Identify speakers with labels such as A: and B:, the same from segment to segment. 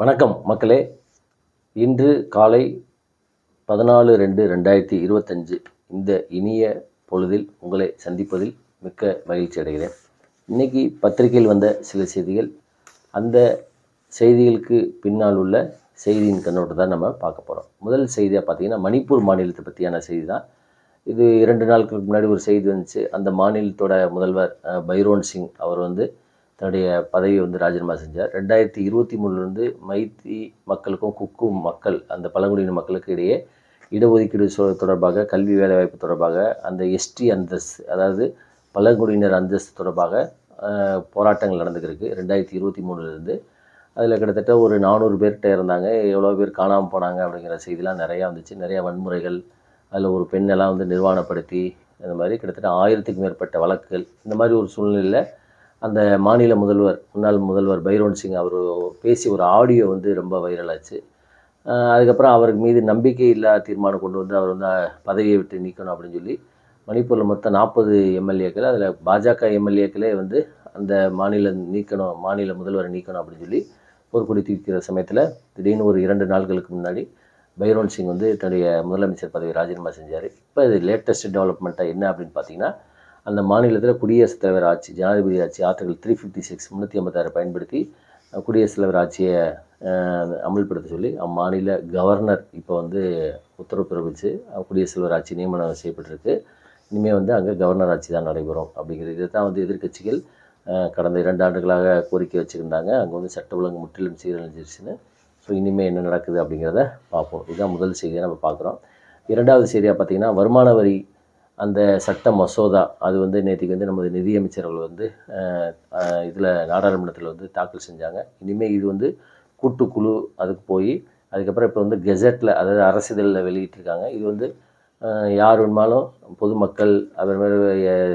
A: வணக்கம் மக்களே. இன்று காலை பதினாலு ரெண்டு ரெண்டாயிரத்தி இருபத்தஞ்சு இந்த இனிய பொழுதில் உங்களை சந்திப்பதில் மிக்க மகிழ்ச்சி அடைகிறேன். இன்றைக்கி பத்திரிகையில் வந்த சில செய்திகள். அந்த செய்திகளுக்கு பின்னால் உள்ள செய்தியின் கண்ணோட்டம் தான் நம்ம பார்க்க போகிறோம் முதல் செய்தியாக பார்த்தீங்கன்னா மணிப்பூர் மாநிலத்தை பற்றியான செய்தி தான் இது இரண்டு நாட்களுக்கு முன்னாடி ஒரு செய்தி வந்துச்சு. அந்த மாநிலத்தோட முதல்வர் பைரோன் சிங் அவர் வந்து தன்னுடைய பதவியை வந்து ராஜினாமா செஞ்சார். ரெண்டாயிரத்தி இருபத்தி மூணுலேருந்து மைத்தி மக்களுக்கும் குக்கு மக்கள் அந்த பழங்குடியின மக்களுக்கு இடையே இடஒதுக்கீடு சொ- தொடர்பாக கல்வி வேலைவாய்ப்பு தொடர்பாக அந்த எஸ்டி அந்தஸ்து அதாவது பழங்குடியினர் அந்தஸ்து தொடர்பாக போராட்டங்கள் நடந்துக்கிருக்கு ரெண்டாயிரத்தி இருபத்தி மூணுலேருந்து அதில் கிட்டத்தட்ட ஒரு நானூறு பேர்கிட்ட இருந்தாங்க. எவ்வளோ பேர் காணாமல் போனாங்க அப்படிங்கிற செய்திலாம் நிறையா வந்துச்சு. நிறையா வன்முறைகள் அதில் ஒரு பெண்ணெல்லாம் வந்து நிர்வாணப்படுத்தி இந்த மாதிரி கிட்டத்தட்ட ஆயிரத்துக்கும் மேற்பட்ட வழக்குகள் இந்த மாதிரி ஒரு சூழ்நிலையில் அந்த மாநில முதல்வர் முன்னாள் முதல்வர் பைரோன் சிங் அவர் பேசி ஒரு ஆடியோ வந்து ரொம்ப வைரல் ஆச்சு. அதுக்கப்புறம் அவருக்கு மீது நம்பிக்கை இல்லா தீர்மானம் கொண்டு வந்து அவர் வந்து பதவியை விட்டு நீக்கணும் அப்படின்னு சொல்லி மணிப்பூரில் மொத்தம் நாற்பது எம்எல்ஏக்கள் அதில் பாஜக எம்எல்ஏக்களே வந்து அந்த மாநில நீக்கணும் மாநில முதல்வரை நீக்கணும் அப்படின்னு சொல்லி போர்க்கொடி தூக்கிற சமயத்தில் திடீர்னு ஒரு இரண்டு நாட்களுக்கு முன்னாடி பைரோன் சிங் வந்து தன்னுடைய முதலமைச்சர் பதவி ராஜினாமா செஞ்சார். இப்போ இது லேட்டஸ்ட் டெவலப்மெண்ட்டாக என்ன அப்படின்னு பார்த்தீங்கன்னா அந்த மாநிலத்தில் குடியரசுத் தலைவர் ஆட்சி ஜனாதிபதி ஆட்சி ஆர்டிகல் த்ரீ ஃபிஃப்டி சிக்ஸ் முந்நூற்றி ஐம்பத்தாறு பயன்படுத்தி குடியரசுத் தலைவர் ஆட்சியை அமல்படுத்த சொல்லி அம்மாநில கவர்னர் இப்போ வந்து உத்தரவு பிறப்பிச்சு குடியரசுத் தலைவர் ஆட்சி நியமனம் செய்யப்பட்டிருக்கு. இனிமேல் வந்து அங்கே கவர்னர் ஆட்சி தான் நடைபெறும் அப்படிங்கிறது. இதை தான் வந்து எதிர்க்கட்சிகள் கடந்த இரண்டு ஆண்டுகளாக கோரிக்கை வச்சுருந்தாங்க. அங்கே வந்து சட்ட ஒழுங்கு முற்றிலும் சீரழிஞ்சிருச்சுன்னு. ஸோ இனிமேல் என்ன நடக்குது அப்படிங்கிறத பார்ப்போம். இதுதான் முதல் செய்தியை நம்ம பார்க்குறோம். இரண்டாவது செய்தியாக பார்த்தீங்கன்னா வருமான வரி அந்த சட்ட மசோதா அது வந்து நேற்றுக்கு வந்து நமது நிதியமைச்சர்கள் வந்து இதில் நாடாளுமன்றத்தில் வந்து தாக்கல் செஞ்சாங்க. இனிமேல் இது வந்து கூட்டுக்குழு அதுக்கு போய் அதுக்கப்புறம் இப்போ வந்து கெசட்டில் அதாவது அரசிதழில் வெளியிட்டிருக்காங்க. இது வந்து யார் வேணுமாலும் பொதுமக்கள் அப்புறமேல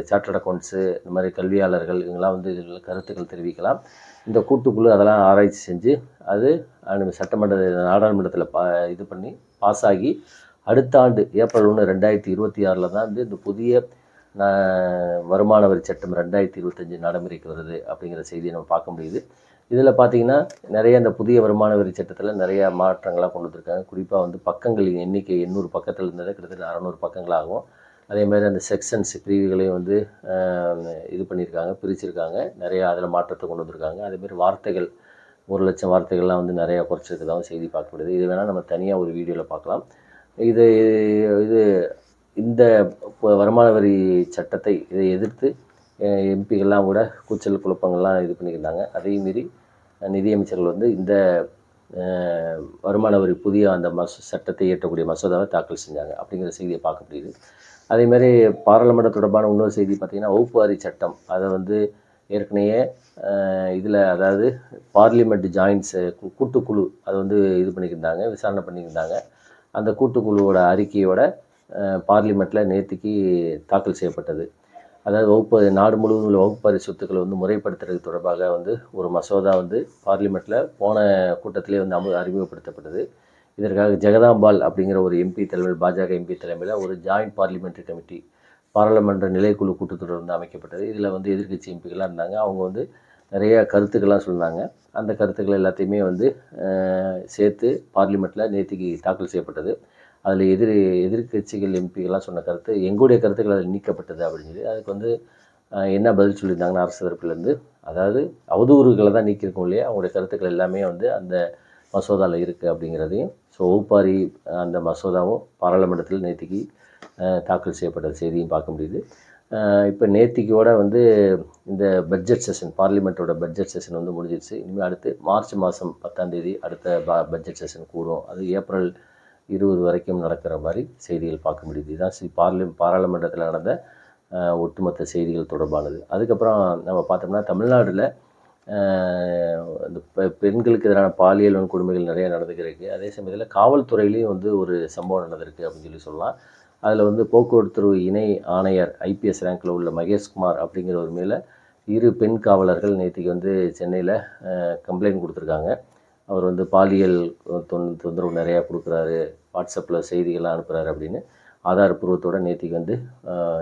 A: சார்ட்டர்ட் அக்கௌண்ட்ஸு இந்த மாதிரி கல்வியாளர்கள் இவங்கெல்லாம் வந்து இதில் கருத்துக்கள் தெரிவிக்கலாம். இந்த கூட்டுக்குழு அதெல்லாம் ஆராய்ச்சி செஞ்சு அது சட்டமன்ற நாடாளுமன்றத்தில் பா இது பண்ணி பாஸ் ஆகி அடுத்த ஆண்டு ஏப்ரல் ஒன்று ரெண்டாயிரத்தி இருபத்தி ஆறில் தான் வந்து இந்த புதிய வருமான வரி சட்டம் ரெண்டாயிரத்தி இருபத்தஞ்சி நடைமுறைக்கு வருது அப்படிங்கிற செய்தியை நம்ம பார்க்க முடியுது. இதில் பார்த்தீங்கன்னா நிறைய இந்த புதிய வருமான வரி சட்டத்தில் நிறைய மாற்றங்களாக கொண்டு வந்திருக்காங்க. குறிப்பாக வந்து பக்கங்களின் எண்ணிக்கை எண்ணூறு பக்கத்தில் இருந்ததை கிட்டத்தட்ட அறநூறு பக்கங்களாகும் அதேமாதிரி அந்த செக்ஷன்ஸ் பிரிவுகளையும் வந்து இது பண்ணியிருக்காங்க பிரிச்சிருக்காங்க. நிறையா அதில் மாற்றத்தை கொண்டு வந்திருக்காங்க. அதேமாதிரி வார்த்தைகள் ஒரு லட்சம் வார்த்தைகள்லாம் வந்து நிறையா குறைச்சிருக்கதாகவும் செய்தி பார்க்க முடியுது இது வேணால் நம்ம தனியாக ஒரு வீடியோவில் பார்க்கலாம். இது இது இந்த வருமான வரி சட்டத்தை இதை எதிர்த்து எம்பிகள்லாம் கூட கூச்சல் குழப்பங்கள்லாம் இது பண்ணியிருந்தாங்க. அதையும் மீறி நிதியமைச்சர்கள் வந்து இந்த வருமான வரி புதிய அந்த மச சட்டத்தை இயற்றக்கூடிய மசோதாவை தாக்கல் செஞ்சாங்க அப்படிங்கிற செய்தியை பார்க்க முடியுது. அதேமாதிரி பாராளுமன்ற தொடர்பான இன்னொரு செய்தி பார்த்திங்கன்னா வகுப்பு வாரி சட்டம். அதை வந்து ஏற்கனவே இதில் அதாவது பார்லிமெண்ட் ஜாயின்ஸு கூட்டுக்குழு அதை வந்து இது பண்ணியிருந்தாங்க விசாரணை பண்ணியிருந்தாங்க அந்த கூட்டுக்குழுவோட அறிக்கையோட பார்லிமெண்ட்டில் நேற்றுக்கு தாக்கல் செய்யப்பட்டது. அதாவது வகுப்பு நாடு முழுவதும் உள்ள வகுப்பறை சொத்துக்களை வந்து முறைப்படுத்துறது தொடர்பாக வந்து ஒரு மசோதா வந்து பார்லிமெண்ட்டில் போன கூட்டத்திலே வந்து அமு அறிமுகப்படுத்தப்பட்டது. இதற்காக ஜெகதாம்பால் அப்படிங்கிற ஒரு எம்பி தலைமையில் பாஜக எம்பி தலைமையில் ஒரு ஜாயிண்ட் பார்லிமெண்ட்ரி கமிட்டி பாராளுமன்ற நிலைக்குழு கூட்டத்தொடர் வந்து அமைக்கப்பட்டது. இதில் வந்து எதிர்க்கட்சி எம்பிகளாக இருந்தாங்க. அவங்க வந்து நிறைய கருத்துக்கள்லாம் சொன்னாங்க. அந்த கருத்துக்கள் எல்லாத்தையுமே வந்து சேர்த்து பார்லிமெண்ட்டில் நேற்றுக்கு தாக்கல் செய்யப்பட்டது. அதில் எதிர் எதிர்க்கட்சிகள் எம்பிகள்லாம் சொன்ன கருத்து எங்களுடைய கருத்துக்கள் அதில் நீக்கப்பட்டது அப்படின்னு சொல்லி அதுக்கு வந்து என்ன பதில் சொல்லியிருந்தாங்கன்னா அரசு தரப்புலேருந்து அதாவது அவதூறுகளை தான் நீக்கியிருக்கோம் இல்லையா? அவங்களுடைய கருத்துக்கள் எல்லாமே வந்து அந்த மசோதாவில் இருக்குது அப்படிங்கிறதையும் ஸோ ஒப்பாரி அந்த மசோதாவும் பாராளுமன்றத்தில் நேற்றுக்கு தாக்கல் செய்யப்பட்ட செய்தியும் பார்க்க முடியுது. இப்போ நேத்திக்கோட வந்து இந்த பட்ஜெட் செஷன் பார்லிமெண்ட்டோட பட்ஜெட் செஷன் வந்து முடிஞ்சிருச்சு. இனிமேல் அடுத்து மார்ச் மாதம் பத்தாந்தேதி அடுத்த ப பட்ஜெட் செஷன் கூடும். அது ஏப்ரல் இருபது வரைக்கும் நடக்கிற மாதிரி செய்திகள் பார்க்க முடியுது. இதுதான் ஸ்ரீ பார்லி பாராளுமன்றத்தில் நடந்த ஒட்டுமொத்த செய்திகள் தொடர்பானது. அதுக்கப்புறம் நம்ம பார்த்தோம்னா தமிழ்நாட்டில் இந்த பெ- பெண்களுக்கு எதிரான பாலியல் வன்கொடுமைகள் நிறைய நடந்துக்கிருக்கு அதே சமயத்தில் காவல்துறையிலையும் வந்து ஒரு சம்பவம் நடந்திருக்கு அப்படின்னு சொல்லி சொல்லலாம். அதில் வந்து போக்குவரத்து இணை ஆணையர் ஐபிஎஸ் ரேங்கில் உள்ள மகேஷ்குமார் அப்படிங்கிறவர் மேலே இரு பெண் காவலர்கள் நேற்றுக்கு வந்து சென்னையில் கம்ப்ளைண்ட் கொடுத்துருக்காங்க. அவர் வந்து பாலியல் தொன் தொந்தரவு நிறையா கொடுக்குறாரு. வாட்ஸ்அப்பில் செய்திகள்லாம் அனுப்புகிறாரு அப்படின்னு ஆதாரப்பூர்வத்தோட நேற்றுக்கு வந்து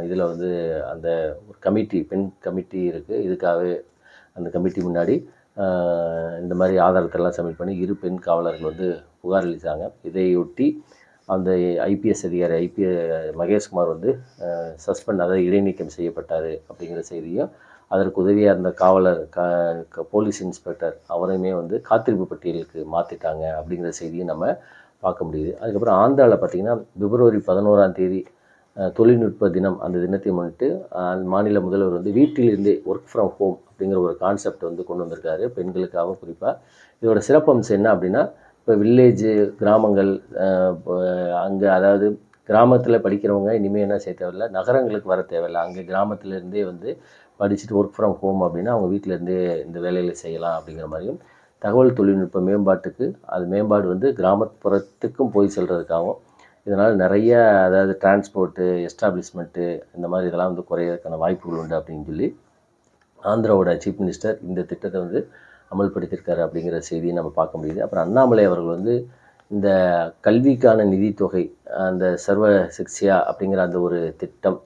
A: இதில் வந்து அந்த ஒரு கமிட்டி பெண் கமிட்டி இருக்குது இதுக்காகவே அந்த கமிட்டி முன்னாடி இந்த மாதிரி ஆதாரத்தெல்லாம் சப்மிட் பண்ணி இரு பெண் காவலர்கள் வந்து புகார் அளித்தாங்க இதையொட்டி அந்த ஐபிஎஸ் அதிகாரி ஐபிஎ மகேஷ்குமார் வந்து சஸ்பெண்ட் அதாவது இடைநீக்கம் செய்யப்பட்டார் அப்படிங்கிற செய்தியும் அதற்கு உதவியாக இருந்த காவலர் க க- போலீஸ் இன்ஸ்பெக்டர் அவரையுமே வந்து காத்திருப்பு பட்டியலுக்கு மாற்றிட்டாங்க அப்படிங்கிற செய்தியும் நம்ம பார்க்க முடியுது. அதுக்கப்புறம் ஆந்திராவில் பார்த்திங்கன்னா பிப்ரவரி பதினோராம் தேதி தொழில்நுட்ப தினம் அந்த தினத்தை முன்னிட்டு மாநில முதல்வர் வந்து வீட்டிலிருந்தே ஒர்க் ஃப்ரம் ஹோம் அப்படிங்கிற ஒரு கான்செப்ட் வந்து கொண்டு வந்திருக்காரு. பெண்களுக்காக குறிப்பாக இதோட சிறப்பம்சம் என்ன அப்படின்னா இப்போ வில்லேஜு கிராமங்கள் அங்கே அதாவது கிராமத்தில் படிக்கிறவங்க இனிமேல் என்ன செய்ய தேவையில்ல? நகரங்களுக்கு வர தேவையில்ல. அங்கே கிராமத்துலேருந்தே வந்து படிச்சுட்டு ஒர்க் ஃப்ரம் ஹோம் அப்படின்னா அவங்க வீட்டில் இருந்தே இந்த வேலைகளை செய்யலாம் அப்படிங்கிற மாதிரியும் தகவல் தொழில்நுட்ப மேம்பாட்டுக்கு அது மேம்பாடு வந்து கிராமப்புறத்துக்கும் போய் செல்கிறதுக்காகவும் இதனால் நிறைய அதாவது டிரான்ஸ்போர்ட்டு எஸ்டாப்ளிஷ்மெண்ட்டு இந்த மாதிரி இதெல்லாம் வந்து குறையிறதுக்கான வாய்ப்புகள் உண்டு அப்படின்னு சொல்லி ஆந்திராவோட சீஃப் மினிஸ்டர் இந்த திட்டத்தை வந்து அமல்படுத்தியிருக்காரு அப்படிங்கிற செய்தியை நம்ம பார்க்க முடியுது. அப்புறம் அண்ணாமலை அவர்கள் வந்து இந்த கல்விக்கான நிதித்தொகை அந்த சர்வ சிக்ஷியா அப்படிங்கிற அந்த ஒரு திட்டம்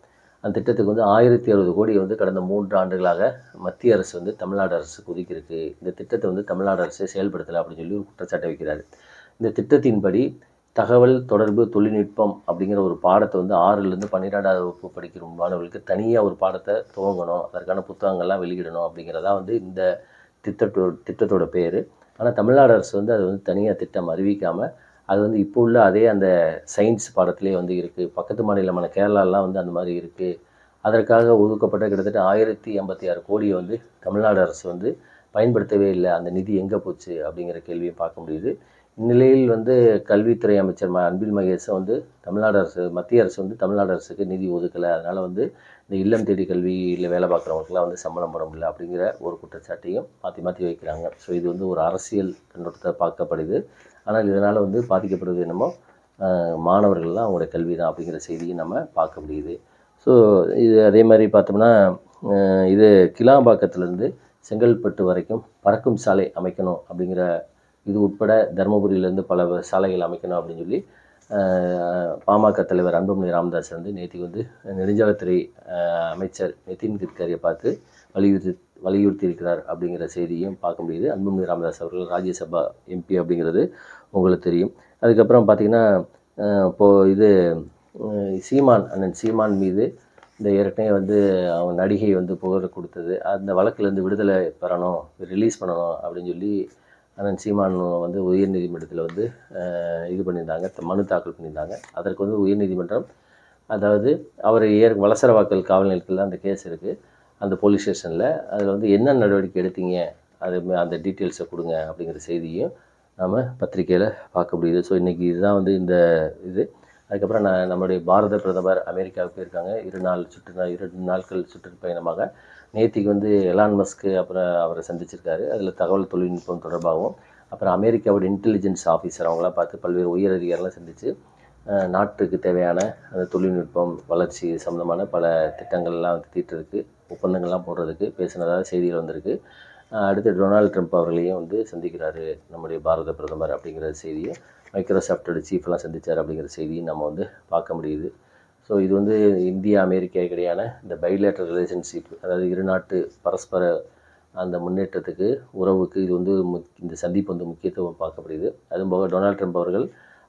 A: அந்த திட்டத்துக்கு வந்து ஆயிரத்தி அறுபது கோடி வந்து கடந்த மூன்று ஆண்டுகளாக மத்திய அரசு வந்து தமிழ்நாடு அரசுக்கு ஒதுக்கியிருக்கு. இந்த திட்டத்தை வந்து தமிழ்நாடு அரசு செயல்படுத்தலை அப்படின்னு சொல்லி ஒரு குற்றச்சாட்டை வைக்கிறார். இந்த திட்டத்தின்படி தகவல் தொடர்பு தொழில்நுட்பம் அப்படிங்கிற ஒரு பாடத்தை வந்து ஆறுலேருந்து பன்னிரெண்டாவது வகுப்பு படிக்கிற மாணவர்களுக்கு தனியாக ஒரு பாடத்தை துவங்கணும். அதற்கான புத்தகங்கள்லாம் வெளியிடணும் அப்படிங்கிறதா வந்து இந்த திட்டத்தோ திட்டத்தோட பேர். ஆனால் தமிழ்நாடு அரசு வந்து அது வந்து தனியாக திட்டம் அறிவிக்காமல் அது வந்து இப்போ உள்ள அதே அந்த சயின்ஸ் பாடத்திலே வந்து இருக்குது பக்கத்து மாநிலமான கேரளாலாம் வந்து அந்த மாதிரி இருக்குது அதற்காக ஒதுக்கப்பட்ட கிட்டத்தட்ட ஆயிரத்தி எண்பத்தி ஆறு கோடியை வந்து தமிழ்நாடு அரசு வந்து பயன்படுத்தவே இல்லை. அந்த நிதி எங்கே போச்சு அப்படிங்கிற கேள்வியை பார்க்க முடியுது. இந்நிலையில் வந்து கல்வித்துறை அமைச்சர் ம அன்பில் மகேஷை வந்து தமிழ்நாடு அரசு மத்திய அரசு வந்து தமிழ்நாடு அரசுக்கு நிதி ஒதுக்கலை. அதனால் வந்து இந்த இல்லம் தேடி கல்வியில் வேலை பார்க்குறவங்களுக்குலாம் வந்து சம்பளம் போட முடியல அப்படிங்கிற ஒரு குற்றச்சாட்டையும் மாற்றி மாற்றி வைக்கிறாங்க. ஸோ இது வந்து ஒரு அரசியல் கண்ணோட்டத்தை பார்க்கப்படுது. ஆனால் இதனால் வந்து பாதிக்கப்படுவது என்னமோ மாணவர்கள்லாம் மாணவர்கள் தான் கல்வி தான் அப்படிங்கிற செய்தியை நம்ம பார்க்க முடியுது. ஸோ இது அதே மாதிரி பார்த்தோம்னா இது கிளாம்பாக்கத்துலேருந்து செங்கல்பட்டு வரைக்கும் பறக்கும் சாலை அமைக்கணும் அப்படிங்கிற இது உட்பட தருமபுரியிலேருந்து பல சாலைகள் அமைக்கணும் அப்படின்னு சொல்லி பாமக தலைவர் அன்புமணி ராமதாஸ் வந்து நேற்று வந்து நெடுஞ்சாலைத்துறை அமைச்சர் நிதின் கட்கரியை பார்த்து வலியுறுத்தி வலியுறுத்தி இருக்கிறார் அப்படிங்கிற செய்தியும் பார்க்க முடியுது. அன்புமணி ராமதாஸ் அவர்கள் ராஜ்யசபா எம்பி அப்படிங்கிறது உங்களுக்கு தெரியும். அதுக்கப்புறம் பார்த்திங்கன்னா இப்போது இது சீமான் அண்ணன் சீமான் மீது இந்த ஏற்கனவே வந்து அவங்க நடிகை வந்து புகழ் கொடுத்தது அந்த வழக்குலேருந்து விடுதலை பெறணும் ரிலீஸ் பண்ணணும் அப்படின்னு சொல்லி அண்ணன் சீமான் வந்து உயர்நீதிமன்றத்தில் வந்து இது பண்ணியிருந்தாங்க த- மனு தாக்கல் பண்ணியிருந்தாங்க. அதற்கு வந்து உயர்நீதிமன்றம் அதாவது அவர் ஏற் வலசரவாக்கல் காவல் நிலையத்தில் அந்த கேஸ் இருக்குது அந்த போலீஸ் ஸ்டேஷனில் அதில் வந்து என்ன நடவடிக்கை எடுத்தீங்க அது அந்த டீட்டெயில்ஸை கொடுங்க அப்படிங்கிற செய்தியும் நாம் பத்திரிக்கையில் பார்க்க முடியுது. ஸோ இன்றைக்கி இதுதான் வந்து இந்த இது. அதுக்கப்புறம் நான் நம்முடைய பாரத பிரதமர் அமெரிக்காவுக்கு போயிருக்காங்க இரு நாள் சுற்று இரு நாட்கள் சுற்றுப்பயணமாக நேத்திக்கு வந்து எலான் மஸ்க்கு அப்புறம் அவரை சந்திச்சிருக்காரு. அதில் தகவல் தொழில்நுட்பம் தொடர்பாகவும் அப்புறம் அமெரிக்காவோட இன்டெலிஜென்ஸ் ஆஃபீஸர் அவங்களாம் பார்த்து பல்வேறு உயர் அதிகாரிலாம் சந்தித்து நாட்டுக்கு தேவையான அந்த தொழில்நுட்பம் வளர்ச்சி சம்மந்தமான பல திட்டங்கள்லாம் வந்து தீட்டுறதுக்கு ஒப்பந்தங்கள்லாம் போடுறதுக்கு பேசினதாக செய்திகள் வந்திருக்கு. அடுத்து டொனால்ட் ட்ரம்ப் அவர்களையும் வந்து சந்திக்கிறாரு நம்முடைய பாரத பிரதமர் அப்படிங்கிற செய்தியை. மைக்ரோசாஃப்டோட சீஃப்லாம் சந்திச்சார் அப்படிங்கிற செய்தியும் நம்ம வந்து பார்க்க முடியுது. ஸோ இது வந்து இந்தியா அமெரிக்கா இடையான இந்த பைலேட்டர் ரிலேஷன்ஷிப் அதாவது இரு நாட்டு பரஸ்பர அந்த முன்னேற்றத்துக்கு உறவுக்கு இது வந்து முக்- இந்த சந்திப்பு வந்து முக்கியத்துவம் பார்க்கப்படுது அதுவும் போக டொனால்ட் ட்ரம்ப் அவர்கள்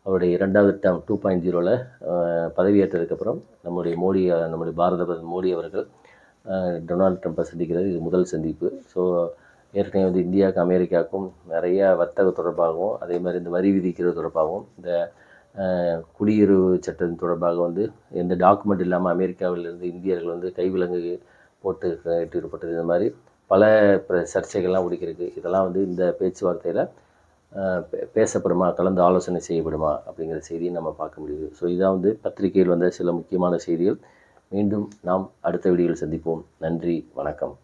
A: அவருடைய இரண்டாவது டேம் டூ பாயிண்ட் ஜீரோவில் பதவியேற்றதுக்கப்புறம் நம்முடைய மோடி நம்முடைய பாரத பிரதமர் மோடி அவர்கள் டொனால்ட் ட்ரம்ப்பை சந்திக்கிறது. இது முதல் சந்திப்பு. ஸோ ஏற்கனவே வந்து இந்தியாவுக்கும் அமெரிக்காவுக்கும் நிறைய வர்த்தக தொடர்பாகவும் அதே மாதிரி இந்த வரி விதிக்கிறது தொடர்பாகவும் இந்த குடியுறவு சட்டம் தொடர்பாக வந்து எந்த டாக்குமெண்ட் இல்லாமல் அமெரிக்காவிலிருந்து இந்தியர்கள் வந்து கைவிலங்கு போட்டு இட்டுப்பட்டது இந்த மாதிரி பல சர்ச்சைகள்லாம் ஒடிக்கிறதுக்கு இதெல்லாம் வந்து இந்த பேச்சுவார்த்தையில் பேசப்படுமா கலந்து ஆலோசனை செய்யப்படுமா அப்படிங்கிற செய்தியை நம்ம பார்க்க முடியுது. ஸோ இதான் வந்து பத்திரிகையில் வந்த சில முக்கியமான செய்திகள். மீண்டும் நாம் அடுத்த வீடியோவில் சந்திப்போம். நன்றி வணக்கம்.